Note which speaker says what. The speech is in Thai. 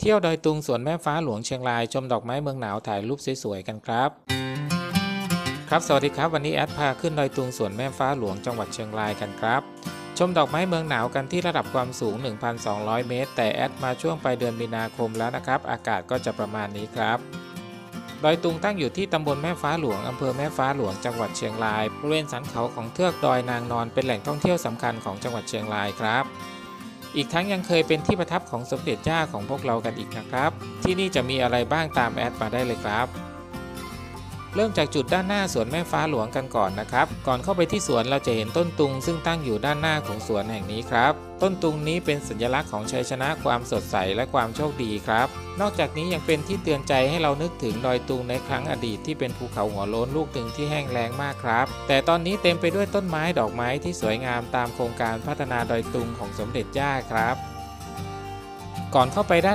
Speaker 1: เที่ยวดอยตุงสวนแม่ฟ้าหลวงเชียงรายชมดอกไม้เมืองหนาวถ่ายรูปสวยๆกันครับ ครับสวัสดีครับวันนี้แอดพาขึ้นดอยตุงสวนแม่ฟ้าหลวงจังหวัดเชียงรายกันครับ ชมดอกไม้เมืองหนาวกันที่ระดับความสูง 1,200 เมตร แต่แอดมาช่วงปลายเดือนมีนาคมแล้วนะครับ อากาศก็จะประมาณนี้ครับดอยตุงตั้งอยู่ที่ตำบลแม่ฟ้าหลวง อำเภอแม่ฟ้าหลวง จังหวัดเชียงราย บริเวณสันเขาของเทือกดอยนางนอนเป็นแหล่งท่องเที่ยวสำคัญของจังหวัดเชียงรายครับ อีกทั้งยังเคยเป็นที่ประทับของสมเด็จย่าของพวกเรากันอีกนะครับ ที่นี่จะมีอะไรบ้างตามแอดมาได้เลยครับ เริ่มจากจุดด้านหน้าสวนแม่ฟ้าหลวงกันก่อนนะครับ ก่อนเข้าไปที่สวนเราจะเห็นต้นตุง ซึ่งตั้งอยู่ด้านหน้าของสวนแห่งนี้ครับ ต้นตุงนี้เป็นสัญลักษณ์ของชัยชนะความสดใสและความโชคดีครับ นอกจากนี้ยังเป็นที่เตือนใจให้เรานึกถึงดอยตุงในครั้งอดีตที่เป็นภูเขาหัวโล้นลูกหนึ่งที่แห้งแล้งมากครับ แต่ตอนนี้เต็มไปด้วยต้นไม้ดอกไม้ที่สวยงามตามโครงการพัฒนาดอยตุงของสมเด็จย่าครับ ก่อนเข้าไปด้าน